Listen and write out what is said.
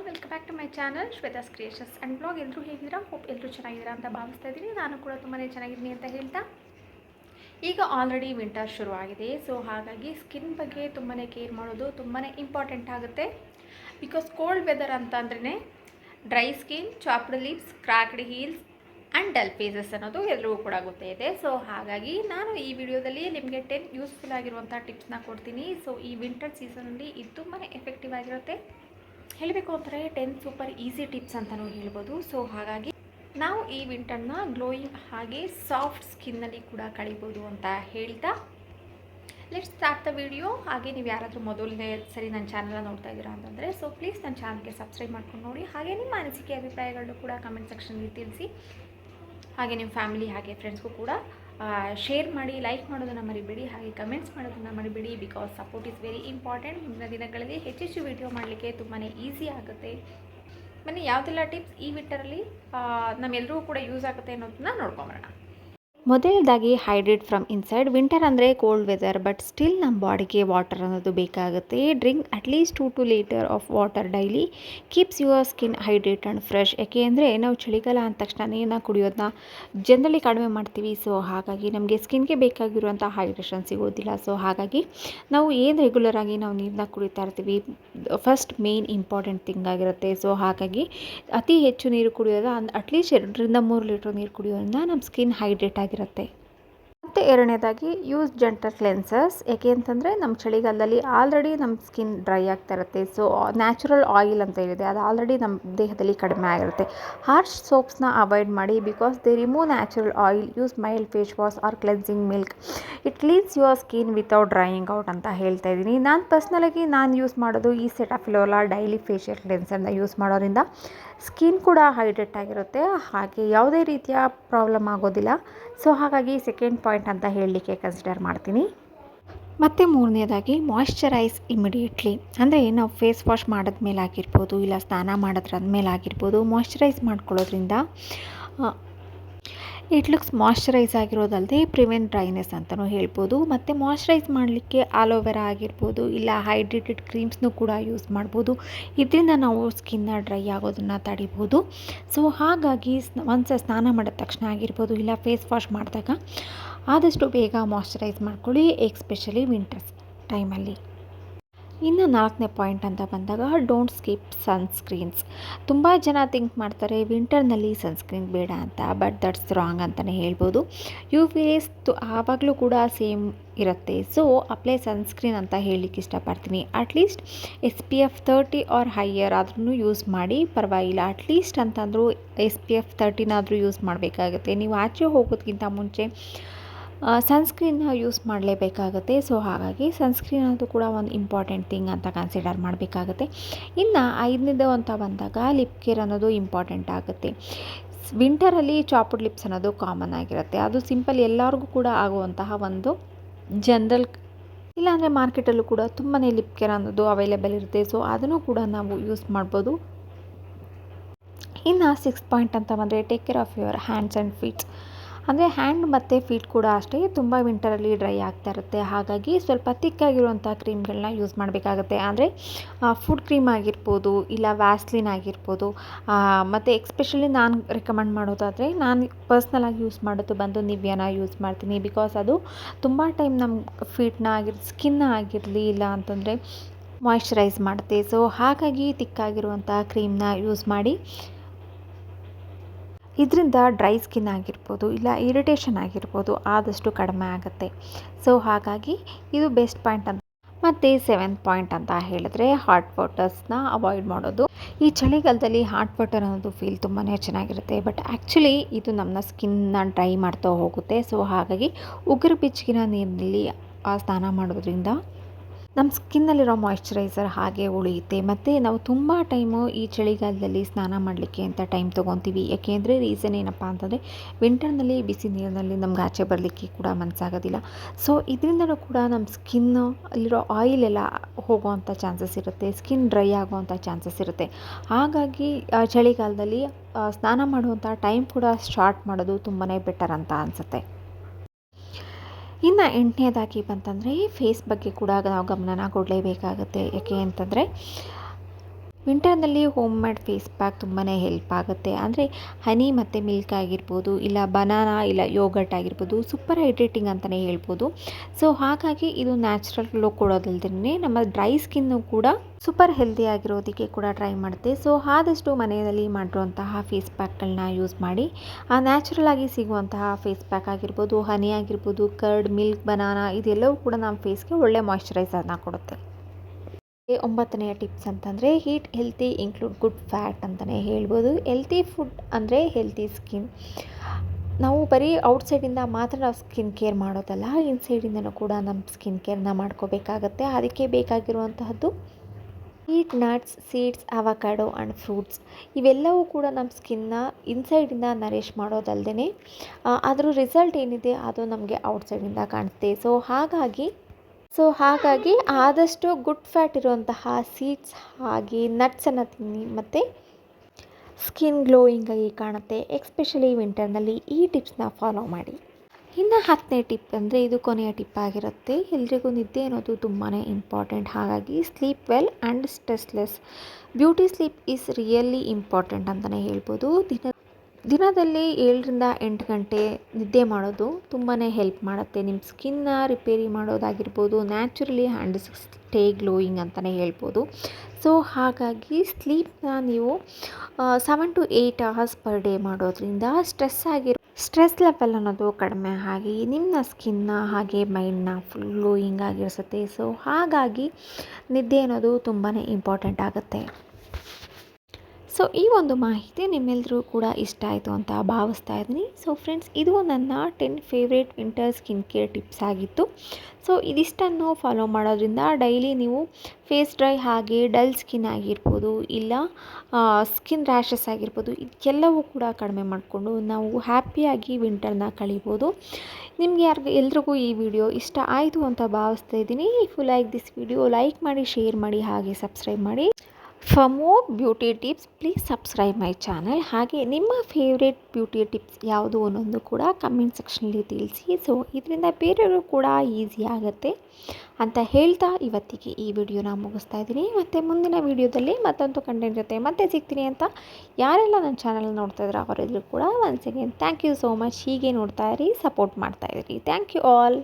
All welcome back to my channel Shweta's creations and blog ಎಲ್ಲರೂ ಹೇಗಿದ್ದೀರಾ? Hope ಎಲ್ಲರೂ ಚೆನ್ನಾಗಿದ್ದೀರಾ ಅಂತ ಭಾವಿಸ್ತಾ ಇದ್ದೀನಿ. ನಾನು ಕೂಡ ತುಂಬಾ ಚೆನ್ನಾಗಿದ್ದೀನಿ ಅಂತ ಹೇಳ್ತಾ. ಈಗ ಆಲ್ರೆಡಿ ವಿಂಟರ್ ಶುರುವಾಗಿದೆ. ಸೊ ಹಾಗಾಗಿ ಸ್ಕಿನ್ ಬಗ್ಗೆ ತುಂಬಾ ಕೇರ್ ಮಾಡೋದು ತುಂಬಾ ಇಂಪಾರ್ಟೆಂಟ್ ಆಗುತ್ತೆ. ಬಿಕಾಸ್ ಕೋಲ್ಡ್ ವೆದರ್ ಅಂತ ಅಂದ್ರೆ dry skin chapped lips cracked heels and dull faces ಅನ್ನೋದು ಎಲ್ಲರಿಗೂ ಕೂಡ ಗೊತ್ತೇ ಇದೆ. ಸೊ ಹಾಗಾಗಿ ನಾನು ಈ ವಿಡಿಯೋದಲ್ಲಿ ನಿಮಗೆ ಟೆನ್ ಯೂಸ್ಫುಲ್ ಆಗಿರುವಂಥ ಟಿಪ್ಸ್ನ ಕೊಡ್ತೀನಿ. ಸೊ ಈ ವಿಂಟರ್ ಸೀಸನಲ್ಲಿ ಇದು ತುಂಬಾ ಎಫೆಕ್ಟಿವ್ ಆಗಿರುತ್ತೆ. ಹೇಳಬೇಕು ಅಂದರೆ ಟೆನ್ ಸೂಪರ್ ಈಸಿ ಟಿಪ್ಸ್ ಅಂತಲೂ ಹೇಳ್ಬೋದು. ಸೊ ಹಾಗಾಗಿ ನಾವು ಈ ವಿಂಟರ್ನ ಗ್ಲೋಯಿಂಗ್ ಹಾಗೆ ಸಾಫ್ಟ್ ಸ್ಕಿನ್ನಲ್ಲಿ ಕೂಡ ಕಳಿಬೋದು ಅಂತ ಹೇಳ್ತಾ ಲೆಟ್ ಸ್ಟಾರ್ಟ್ ದ ವಿಡಿಯೋ ಹಾಗೆ ನೀವು ಯಾರಾದರೂ ಮೊದಲನೇ ಸರಿ ನನ್ನ ಚಾನಲ್ನ ನೋಡ್ತಾ ಇದ್ದೀರಾ ಅಂತಂದರೆ ಸೊ ಪ್ಲೀಸ್ ನನ್ನ ಚಾನಲ್ಗೆ ಸಬ್ಸ್ಕ್ರೈಬ್ ಮಾಡ್ಕೊಂಡು ನೋಡಿ. ಹಾಗೆ ನಿಮ್ಮ ಅನಿಸಿಕೆ ಅಭಿಪ್ರಾಯಗಳನ್ನು ಕೂಡ ಕಮೆಂಟ್ ಸೆಕ್ಷನ್ಗೆ ತಿಳಿಸಿ. ಹಾಗೆ ನಿಮ್ಮ ಫ್ಯಾಮಿಲಿ, ಹಾಗೆ ಫ್ರೆಂಡ್ಸ್ಗೂ ಕೂಡ ಶೇರ್ ಮಾಡಿ ಲೈಕ್ ಮಾಡೋದನ್ನು ಮರಿಬೇಡಿ, ಹಾಗೆ ಕಮೆಂಟ್ಸ್ ಮಾಡೋದನ್ನು ಮರಿಬೇಡಿ because support is very important ಮುಂದಿನ ದಿನಗಳಲ್ಲಿ ಹೆಚ್ಚೆಚ್ಚು ವಿಡಿಯೋ ಮಾಡಲಿಕ್ಕೆ ತುಂಬಾ ಈಸಿ ಆಗುತ್ತೆ. ಬನ್ನಿ, ಯಾವುದೆಲ್ಲ ಟಿಪ್ಸ್ ಈ ವಿಟ್ಟರಲ್ಲಿ ನಮ್ಮೆಲ್ಲರಿಗೂ ಕೂಡ ಯೂಸ್ ಆಗುತ್ತೆ ಅನ್ನೋದನ್ನ ನೋಡ್ಕೊಂಬರೋಣ. ಮೊದಲದಾಗಿ ಹೈಡ್ರೇಟ್ ಫ್ರಮ್ ಇನ್ಸೈಡ್. ವಿಂಟರ್ ಅಂದರೆ ಕೋಲ್ಡ್ ವೆದರ್, ಬಟ್ ಸ್ಟಿಲ್ ನಮ್ಮ ಬಾಡಿಗೆ ವಾಟರ್ ಅನ್ನೋದು ಬೇಕಾಗುತ್ತೆ. Drink at least two two litre of water daily keeps your skin hydrate and fresh. ಯಾಕೆ ಅಂದರೆ ನಾವು ಚಳಿಗಾಲ ಅಂದ ತಕ್ಷಣ ನೀರನ್ನ ಕುಡಿಯೋದನ್ನ ಜನರಲಿ ಕಡಿಮೆ ಮಾಡ್ತೀವಿ. ಸೊ ಹಾಗಾಗಿ ನಮಗೆ ಸ್ಕಿನ್ಗೆ ಬೇಕಾಗಿರುವಂಥ ಹೈಡ್ರೇಷನ್ ಸಿಗೋದಿಲ್ಲ. ಸೊ ಹಾಗಾಗಿ ನಾವು ಏನು ರೆಗ್ಯುಲರ್ ಆಗಿ ನಾವು ನೀರನ್ನ ಕುಡಿತಾ ಇರ್ತೀವಿ ಫಸ್ಟ್ ಮೇನ್ ಇಂಪಾರ್ಟೆಂಟ್ ಥಿಂಗ್ ಆಗಿರುತ್ತೆ. ಸೊ ಹಾಗಾಗಿ ಅತಿ ಹೆಚ್ಚು ನೀರು ಕುಡಿಯೋದು ಅಟ್ಲೀಸ್ಟ್ ಎರಡರಿಂದ ಮೂರು ಲೀಟ್ರ್ ನೀರು ಕುಡಿಯೋದ್ರಿಂದ ನಮ್ಮ ಸ್ಕಿನ್ ಹೈಡ್ರೇಟ್ ಆಗಿರುತ್ತೆ. ಮತ್ತು ಎರಡನೇದಾಗಿ ಯೂಸ್ ಜೆಂಟಲ್ ಕ್ಲೆನ್ಸರ್ಸ್ ಯಾಕೆ ಅಂತಂದರೆ ನಮ್ಮ ಚಳಿಗಾಲದಲ್ಲಿ ಆಲ್ರೆಡಿ ನಮ್ಮ ಸ್ಕಿನ್ ಡ್ರೈ ಆಗ್ತಾ ಇರುತ್ತೆ. ಸೊ ನ್ಯಾಚುರಲ್ ಆಯಿಲ್ ಅಂತ ಏನಿದೆ ಅದು ಆಲ್ರೆಡಿ ನಮ್ಮ ದೇಹದಲ್ಲಿ ಕಡಿಮೆ ಆಗಿರುತ್ತೆ. ಹಾರ್ಶ್ ಸೋಪ್ಸ್ನ ಅವಾಯ್ಡ್ ಮಾಡಿ because they remove natural oil use mild face wash or cleansing milk it cleans your skin without drying out ಅಂತ ಹೇಳ್ತಾ ಇದ್ದೀನಿ. ನಾನು ಪರ್ಸ್ನಲಾಗಿ ನಾನು ಯೂಸ್ ಮಾಡೋದು ಈ ಸೆಟಾಫಿಲೋಲಾ ಡೈಲಿ ಫೇಶಿಯಲ್ ಕ್ಲೆನ್ಸರ್ನ ಯೂಸ್ ಮಾಡೋದ್ರಿಂದ. ಸ್ಕಿನ್ ಕೂಡ ಹೈಡ್ರೇಟ್ ಆಗಿರುತ್ತೆ, ಹಾಗೆ ಯಾವುದೇ ರೀತಿಯ ಪ್ರಾಬ್ಲಮ್ ಆಗೋದಿಲ್ಲ. ಸೊ, ಹಾಗಾಗಿ ಸೆಕೆಂಡ್ ಪಾಯಿಂಟ್ ಅಂತ ಹೇಳಲಿಕ್ಕೆ ಕನ್ಸಿಡರ್ ಮಾಡ್ತೀನಿ. ಮತ್ತು ಮೂರನೇದಾಗಿ ಮಾಯ್ಶ್ಚರೈಸ್ ಇಮಿಡಿಯೇಟ್ಲಿ ಅಂದರೆ ನಾವು ಫೇಸ್ ವಾಶ್ ಮಾಡಿದ ಮೇಲೆ ಆಗಿರ್ಬೋದು ಇಲ್ಲ ಸ್ನಾನ ಮಾಡಿದ್ರಾದ್ಮೇಲೆ ಆಗಿರ್ಬೋದು ಮಾಯ್ಶ್ಚರೈಸ್ ಮಾಡ್ಕೊಳ್ಳೋದ್ರಿಂದ ಇಟ್ ಲುಕ್ಸ್ ಮಾಯ್ಶ್ಚರೈಸ್ ಆಗಿರೋದಲ್ಲದೆ ಪ್ರಿವೆಂಟ್ ಡ್ರೈನೆಸ್ ಅಂತಲೂ ಹೇಳ್ಬೋದು. ಮತ್ತು ಮಾಯ್ಶ್ಚರೈಸ್ ಮಾಡಲಿಕ್ಕೆ ಆಲೋವೆರಾ ಆಗಿರ್ಬೋದು, ಇಲ್ಲ ಹೈಡ್ರೇಟೆಡ್ ಕ್ರೀಮ್ಸ್ನೂ ಕೂಡ ಯೂಸ್ ಮಾಡ್ಬೋದು. ಇದರಿಂದ ನಾವು ಸ್ಕಿನ್ನ ಡ್ರೈ ಆಗೋದನ್ನು ತಡಿಬೋದು. ಸೊ, ಹಾಗಾಗಿ ಒಂದು ಸ್ನಾನ ಮಾಡಿದ ತಕ್ಷಣ ಆಗಿರ್ಬೋದು, ಇಲ್ಲ ಫೇಸ್ ವಾಶ್ ಮಾಡಿದಾಗ ಆದಷ್ಟು ಬೇಗ ಮಾಯ್ಶ್ಚರೈಸ್ ಮಾಡ್ಕೊಳ್ಳಿ, ಎಕ್ಸ್ಪೆಷಲಿ ವಿಂಟರ್ಸ್ ಟೈಮಲ್ಲಿ. ಇನ್ನು ನಾಲ್ಕನೇ ಪಾಯಿಂಟ್ ಅಂತ ಬಂದಾಗ ಡೋಂಟ್ ಸ್ಕಿಪ್ ಸನ್ಸ್ಕ್ರೀನ್ಸ್ ತುಂಬ ಜನ ಥಿಂಕ್ ಮಾಡ್ತಾರೆ ವಿಂಟರ್ನಲ್ಲಿ ಸನ್ಸ್ಕ್ರೀನ್ ಬೇಡ ಅಂತ ಬಟ್ ದಟ್ಸ್ ರಾಂಗ್ ಅಂತಲೇ ಹೇಳ್ಬೋದು. ಯು ಫೇಸ್ ತು ಆವಾಗಲೂ ಕೂಡ ಸೇಮ್ ಇರುತ್ತೆ. ಸೊ ಅಪ್ಲೈ ಸನ್ಸ್ಕ್ರೀನ್ ಅಂತ ಹೇಳಲಿಕ್ಕೆ ಇಷ್ಟಪಡ್ತೀನಿ. At least S P F thirty or higher ಆದ್ರೂ ಯೂಸ್ ಮಾಡಿ, ಪರವಾಗಿಲ್ಲ. ಅಟ್ಲೀಸ್ಟ್ ಅಂತಂದರೂ ಎಸ್ ಪಿ ಎಫ್ ತರ್ಟಿನಾದರೂ ಯೂಸ್ ಮಾಡಬೇಕಾಗುತ್ತೆ. ನೀವು ಆಚೆ ಹೋಗೋದಕ್ಕಿಂತ ಮುಂಚೆ ಸನ್ಸ್ಕ್ರೀನ್ನ ಯೂಸ್ ಮಾಡಲೇಬೇಕಾಗುತ್ತೆ. ಸೊ ಹಾಗಾಗಿ ಸನ್ಸ್ಕ್ರೀನ್ ಅದು ಕೂಡ ಒಂದು ಇಂಪಾರ್ಟೆಂಟ್ ಥಿಂಗ್ ಅಂತ ಕನ್ಸಿಡರ್ ಮಾಡಬೇಕಾಗುತ್ತೆ. ಇನ್ನು ಐದನೇದು ಅಂತ ಬಂದಾಗ ಲಿಪ್ ಕೇರ್ ಅನ್ನೋದು ಇಂಪಾರ್ಟೆಂಟ್ ಆಗುತ್ತೆ. ವಿಂಟರಲ್ಲಿ ಚಾಪುಡ್ ಲಿಪ್ಸ್ ಅನ್ನೋದು ಕಾಮನ್ ಆಗಿರುತ್ತೆ. ಅದು ಸಿಂಪಲ್ ಎಲ್ಲರಿಗೂ ಕೂಡ ಆಗುವಂತಹ ಒಂದು ಜನರಲ್ ಇಲ್ಲಾಂದರೆ ಮಾರ್ಕೆಟಲ್ಲೂ ಕೂಡ ತುಂಬಾ ಲಿಪ್ ಕೇರ್ ಅನ್ನೋದು ಅವೈಲೇಬಲ್ ಇರುತ್ತೆ. ಸೊ ಅದನ್ನು ಕೂಡ ನಾವು ಯೂಸ್ ಮಾಡ್ಬೋದು. ಇನ್ನು ಸಿಕ್ಸ್ ಪಾಯಿಂಟ್ ಅಂತ ಬಂದರೆ take care of your hands and feets ಅಂದರೆ ಹ್ಯಾಂಡ್ ಮತ್ತು ಫೀಟ್ ಕೂಡ ಅಷ್ಟೇ ತುಂಬ ವಿಂಟರಲ್ಲಿ ಡ್ರೈ ಆಗ್ತಾ ಇರುತ್ತೆ. ಹಾಗಾಗಿ ಸ್ವಲ್ಪ ತಿಕ್ಕಾಗಿರುವಂಥ ಕ್ರೀಮ್ಗಳನ್ನ ಯೂಸ್ ಮಾಡಬೇಕಾಗುತ್ತೆ. ಅಂದರೆ ಫುಡ್ ಕ್ರೀಮ್ ಆಗಿರ್ಬೋದು ಇಲ್ಲ ವ್ಯಾಸ್ಲಿನ್ ಆಗಿರ್ಬೋದು ಮತ್ತು ಎಕ್ಸ್ಪೆಷಲಿ ನಾನು ರೆಕಮೆಂಡ್ ಮಾಡೋದಾದರೆ ನಾನು ಪರ್ಸ್ನಲಾಗಿ ಯೂಸ್ ಮಾಡೋದು ಬಂದು ನಿವ್ಯನ ಯೂಸ್ ಮಾಡ್ತೀನಿ. ಬಿಕಾಸ್ ಅದು ತುಂಬ ಟೈಮ್ ನಮ್ಮ ಫೀಟ್ನ ಆಗಿರ್ ಸ್ಕಿನ್ನ ಆಗಿರಲಿ ಇಲ್ಲ ಅಂತಂದರೆ ಮಾಯ್ಶ್ಚರೈಸ್ ಮಾಡುತ್ತೆ. ಸೊ, ಹಾಗಾಗಿ ತಿಕ್ಕಾಗಿರುವಂಥ ಕ್ರೀಮ್ನ ಯೂಸ್ ಮಾಡಿ ಇದರಿಂದ ಡ್ರೈ ಸ್ಕಿನ್ ಆಗಿರ್ಬೋದು ಇಲ್ಲ ಇರಿಟೇಷನ್ ಆಗಿರ್ಬೋದು ಆದಷ್ಟು ಕಡಿಮೆ ಆಗುತ್ತೆ. ಸೊ ಹಾಗಾಗಿ ಇದು ಬೆಸ್ಟ್ ಪಾಯಿಂಟ್ ಅಂತ. ಮತ್ತು ಸೆವೆಂತ್ ಪಾಯಿಂಟ್ ಅಂತ ಹೇಳಿದ್ರೆ ಹಾಟ್ ವಾಟರ್ಸ್ನ ಅವಾಯ್ಡ್ ಮಾಡೋದು. ಈ ಚಳಿಗಾಲದಲ್ಲಿ ಹಾಟ್ ವಾಟರ್ ಅನ್ನೋದು ಫೀಲ್ ತುಂಬಾ ಚೆನ್ನಾಗಿರುತ್ತೆ. ಬಟ್ ಆ್ಯಕ್ಚುಲಿ ಇದು ನಮ್ಮ ಸ್ಕಿನ್ನ ಡ್ರೈ ಮಾಡ್ತಾ ಹೋಗುತ್ತೆ. ಸೊ ಹಾಗಾಗಿ ಉಗುರು ಬೆಚ್ಚಗಿನ ನೀರಿನಲ್ಲಿ ಸ್ನಾನ ಮಾಡೋದ್ರಿಂದ ನಮ್ಮ ಸ್ಕಿನ್ನಲ್ಲಿರೋ ಮಾಯಿಶ್ಚರೈಸರ್ ಹಾಗೆ ಉಳಿಯುತ್ತೆ. ಮತ್ತು ನಾವು ತುಂಬ ಟೈಮು ಈ ಚಳಿಗಾಲದಲ್ಲಿ ಸ್ನಾನ ಮಾಡಲಿಕ್ಕೆ ಅಂತ ಟೈಮ್ ತೊಗೊತೀವಿ. ಯಾಕೆಂದರೆ ರೀಸನ್ ಏನಪ್ಪ ಅಂತಂದರೆ ವಿಂಟರ್ನಲ್ಲಿ ಬಿಸಿ ನೀರಿನಲ್ಲಿ ನಮ್ಗೆ ಆಚೆ ಬರಲಿಕ್ಕೆ ಕೂಡ ಮನಸ್ಸಾಗೋದಿಲ್ಲ. ಸೊ ಇದರಿಂದಲೂ ಕೂಡ ನಮ್ಮ ಸ್ಕಿನ್ನು ಅಲ್ಲಿರೋ ಆಯಿಲ್ ಎಲ್ಲ ಹೋಗುವಂಥ ಚಾನ್ಸಸ್ ಇರುತ್ತೆ. ಸ್ಕಿನ್ ಡ್ರೈ ಆಗುವಂಥ ಚಾನ್ಸಸ್ ಇರುತ್ತೆ. ಹಾಗಾಗಿ ಚಳಿಗಾಲದಲ್ಲಿ ಸ್ನಾನ ಮಾಡುವಂಥ ಟೈಮ್ ಕೂಡ ಸ್ಟಾರ್ಟ್ ಮಾಡೋದು ತುಂಬಾ ಬೆಟರ್ ಅಂತ ಅನಿಸುತ್ತೆ. ಇನ್ನು ಎಂಟನೇದಾಗಿ ಬಂತಂದರೆ ಈ ಫೇಸ್ ಬಗ್ಗೆ ಕೂಡ ನಾವು ಗಮನನ ಕೊಡಲೇಬೇಕಾಗುತ್ತೆ. ಯಾಕೆ ಅಂತಂದರೆ ವಿಂಟರ್ನಲ್ಲಿ ಹೋಮ್ ಮೇಡ್ ಫೇಸ್ ಪ್ಯಾಕ್ ತುಂಬಾ ಹೆಲ್ಪ್ ಆಗುತ್ತೆ. ಅಂದರೆ ಹನಿ ಮತ್ತು ಮಿಲ್ಕ್ ಆಗಿರ್ಬೋದು, ಇಲ್ಲ ಬನಾನಾ, ಇಲ್ಲ ಯೋಗರ್ಟ್ ಆಗಿರ್ಬೋದು, ಸೂಪರ್ ಹೈಡ್ರೇಟಿಂಗ್ ಅಂತಲೇ ಹೇಳ್ಬೋದು. ಸೊ ಹಾಗಾಗಿ ಇದು ನ್ಯಾಚುರಲ್ ಲುಕ್ ಕೊಡೋದಲ್ದೇ ನಮ್ಮ ಡ್ರೈ ಸ್ಕಿನ್ನು ಕೂಡ ಸೂಪರ್ ಹೆಲ್ದಿ ಆಗಿರೋದಕ್ಕೆ ಕೂಡ ಟ್ರೈ ಮಾಡುತ್ತೆ. ಸೊ ಆದಷ್ಟು ಮನೆಯಲ್ಲಿ ಮಾಡಿರುವಂತಹ ಫೇಸ್ ಪ್ಯಾಕ್ಗಳನ್ನ ಯೂಸ್ ಮಾಡಿ. ಆ ನ್ಯಾಚುರಲ್ ಆಗಿ ಸಿಗುವಂತಹ ಫೇಸ್ ಪ್ಯಾಕ್ ಆಗಿರ್ಬೋದು, ಹನಿ ಆಗಿರ್ಬೋದು, ಕರ್ಡ್, ಮಿಲ್ಕ್, ಬನಾನಾ, ಇದೆಲ್ಲವೂ ಕೂಡ ನಮ್ಮ ಫೇಸ್ಗೆ ಒಳ್ಳೆ ಮಾಯ್ಶ್ಚರೈಸರ್ನ ಕೊಡುತ್ತೆ. ಒಂಬತ್ತನೆಯ ಟಿಪ್ಸ್ ಅಂತಂದರೆ eat healthy include good fat ಅಂತಲೇ ಹೇಳ್ಬೋದು. ಹೆಲ್ತಿ ಫುಡ್ ಅಂದರೆ ಹೆಲ್ತಿ ಸ್ಕಿನ್ ನಾವು ಬರೀ ಔಟ್ಸೈಡಿಂದ ಮಾತ್ರ ನಾವು ಸ್ಕಿನ್ ಕೇರ್ ಮಾಡೋದಲ್ಲ ಇನ್ಸೈಡಿಂದನೂ ಕೂಡ ನಮ್ಮ ಸ್ಕಿನ್ ಕೇರ್ನ ಮಾಡ್ಕೋಬೇಕಾಗತ್ತೆ. ಅದಕ್ಕೆ ಬೇಕಾಗಿರುವಂತಹದ್ದು eat nuts seeds avocado and fruits ಇವೆಲ್ಲವೂ ಕೂಡ ನಮ್ಮ ಸ್ಕಿನ್ನ ಇನ್ಸೈಡಿಂದ ನರೇಶ್ ಮಾಡೋದಲ್ಲದೆ ಅದರ ರಿಸಲ್ಟ್ ಏನಿದೆ ಅದು ನಮಗೆ ಔಟ್ಸೈಡಿಂದ ಕಾಣುತ್ತೆ ಸೊ ಹಾಗಾಗಿ ಸೊ ಹಾಗಾಗಿ ಆದಷ್ಟು ಗುಡ್ ಫ್ಯಾಟ್ ಇರುವಂತಹ ಸೀಡ್ಸ್ ಹಾಗೆ ನಟ್ಸನ್ನು ತಿನ್ನಿ, ಮತ್ತು ಸ್ಕಿನ್ ಗ್ಲೋಯಿಂಗಾಗಿ ಕಾಣುತ್ತೆ. ಎಕ್ಸ್ಪೆಷಲಿ ವಿಂಟರ್ನಲ್ಲಿ ಈ ಟಿಪ್ಸ್ನ ಫಾಲೋ ಮಾಡಿ. ಇನ್ನು ಹತ್ತನೇ ಟಿಪ್ ಅಂದರೆ ಇದು ಕೊನೆಯ ಟಿಪ್ ಆಗಿರುತ್ತೆ. ಎಲ್ರಿಗೂ ನಿದ್ದೆ ಅನ್ನೋದು ತುಂಬಾ ಇಂಪಾರ್ಟೆಂಟ್ ಹಾಗಾಗಿ sleep well and stressless beauty sleep is really important ಅಂತಲೇ ಹೇಳ್ಬೋದು. ದಿನ ದಿನದಲ್ಲಿ ಏಳರಿಂದ ಎಂಟು ಗಂಟೆ ನಿದ್ದೆ ಮಾಡೋದು ತುಂಬಾ ಹೆಲ್ಪ್ ಮಾಡುತ್ತೆ. ನಿಮ್ಮ ಸ್ಕಿನ್ನ ರಿಪೇರಿ ಮಾಡೋದಾಗಿರ್ಬೋದು ನ್ಯಾಚುರಲಿ ಹ್ಯಾಂಡ್ ಸ್ಟೇ ಗ್ಲೋಯಿಂಗ್ ಅಂತಲೇ ಹೇಳ್ಬೋದು. ಸೊ ಹಾಗಾಗಿ ಸ್ಲೀಪ್ನ ನೀವು seven to eight hours per day ಮಾಡೋದ್ರಿಂದ ಸ್ಟ್ರೆಸ್ ಆಗಿರೋ ಸ್ಟ್ರೆಸ್ ಲೆವೆಲ್ ಅನ್ನೋದು ಕಡಿಮೆ ಆಗಿ ನಿಮ್ಮ ಸ್ಕಿನ್ನ ಹಾಗೆ ಮೈಂಡ್ನ ಫುಲ್ ಗ್ಲೋಯಿಂಗ್ ಆಗಿರ್ಸುತ್ತೆ. ಸೊ ಹಾಗಾಗಿ ನಿದ್ದೆ ಅನ್ನೋದು ತುಂಬಾ ಇಂಪಾರ್ಟೆಂಟ್ ಆಗುತ್ತೆ. ಸೊ ಈ ಒಂದು ಮಾಹಿತಿ ನಿಮ್ಮೆಲ್ಲರೂ ಕೂಡ ಇಷ್ಟ ಆಯಿತು ಅಂತ ಭಾವಿಸ್ತಾ ಇದ್ದೀನಿ. ಸೊ ಫ್ರೆಂಡ್ಸ್ ಇದು ನನ್ನ ten favourite winter skin care tips ಆಗಿತ್ತು. ಸೊ ಇದಿಷ್ಟನ್ನು ಫಾಲೋ ಮಾಡೋದ್ರಿಂದ ಡೈಲಿ ನೀವು ಫೇಸ್ ಡ್ರೈ ಹಾಗೆ ಡಲ್ ಸ್ಕಿನ್ ಆಗಿರ್ಬೋದು, ಇಲ್ಲ ಸ್ಕಿನ್ ರ್ಯಾಷಸ್ ಆಗಿರ್ಬೋದು, ಇದೆಲ್ಲವೂ ಕೂಡ ಕಡಿಮೆ ಮಾಡಿಕೊಂಡು ನಾವು ಹ್ಯಾಪಿಯಾಗಿ ವಿಂಟರ್ನ ಕಳಿಬೋದು. ನಿಮ್ಗೆ ಯಾರಿಗೂ, ಎಲ್ರಿಗೂ ಈ ವಿಡಿಯೋ ಇಷ್ಟ ಆಯಿತು ಅಂತ ಭಾವಿಸ್ತಾ ಇದ್ದೀನಿ. If you like this video like ಮಾಡಿ ಶೇರ್ ಮಾಡಿ, ಹಾಗೆ ಸಬ್ಸ್ಕ್ರೈಬ್ ಮಾಡಿ. For more beauty tips please subscribe my channel ಹಾಗೆ ನಿಮ್ಮ ಫೇವ್ರೇಟ್ ಬ್ಯೂಟಿ ಟಿಪ್ಸ್ ಯಾವುದು ಅನ್ನೋದು ಕೂಡ ಕಮೆಂಟ್ ಸೆಕ್ಷನಲ್ಲಿ ತಿಳಿಸಿ. ಸೊ ಇದರಿಂದ ಬೇರೆಯವರು ಕೂಡ ಈಸಿ ಆಗುತ್ತೆ ಅಂತ ಹೇಳ್ತಾ ಇವತ್ತಿಗೆ ಈ ವಿಡಿಯೋನ ಮುಗಿಸ್ತಾ ಇದ್ದೀನಿ. ಮತ್ತು ಮುಂದಿನ ವಿಡಿಯೋದಲ್ಲಿ ಮತ್ತೊಂದು ಕಂಟೆಂಟ್ ಜೊತೆ ಮತ್ತೆ ಸಿಗ್ತೀನಿ ಅಂತ ಯಾರೆಲ್ಲ ನನ್ನ ಚಾನಲ್ ನೋಡ್ತಾ ಇದ್ದಾರೆ ಅವರೆಲ್ಲರೂ ಕೂಡ once again thank you so much ಹೀಗೆ ನೋಡ್ತಾ ಇರಿ ಸಪೋರ್ಟ್ ಮಾಡ್ತಾ ಥ್ಯಾಂಕ್ ಯು ಆಲ್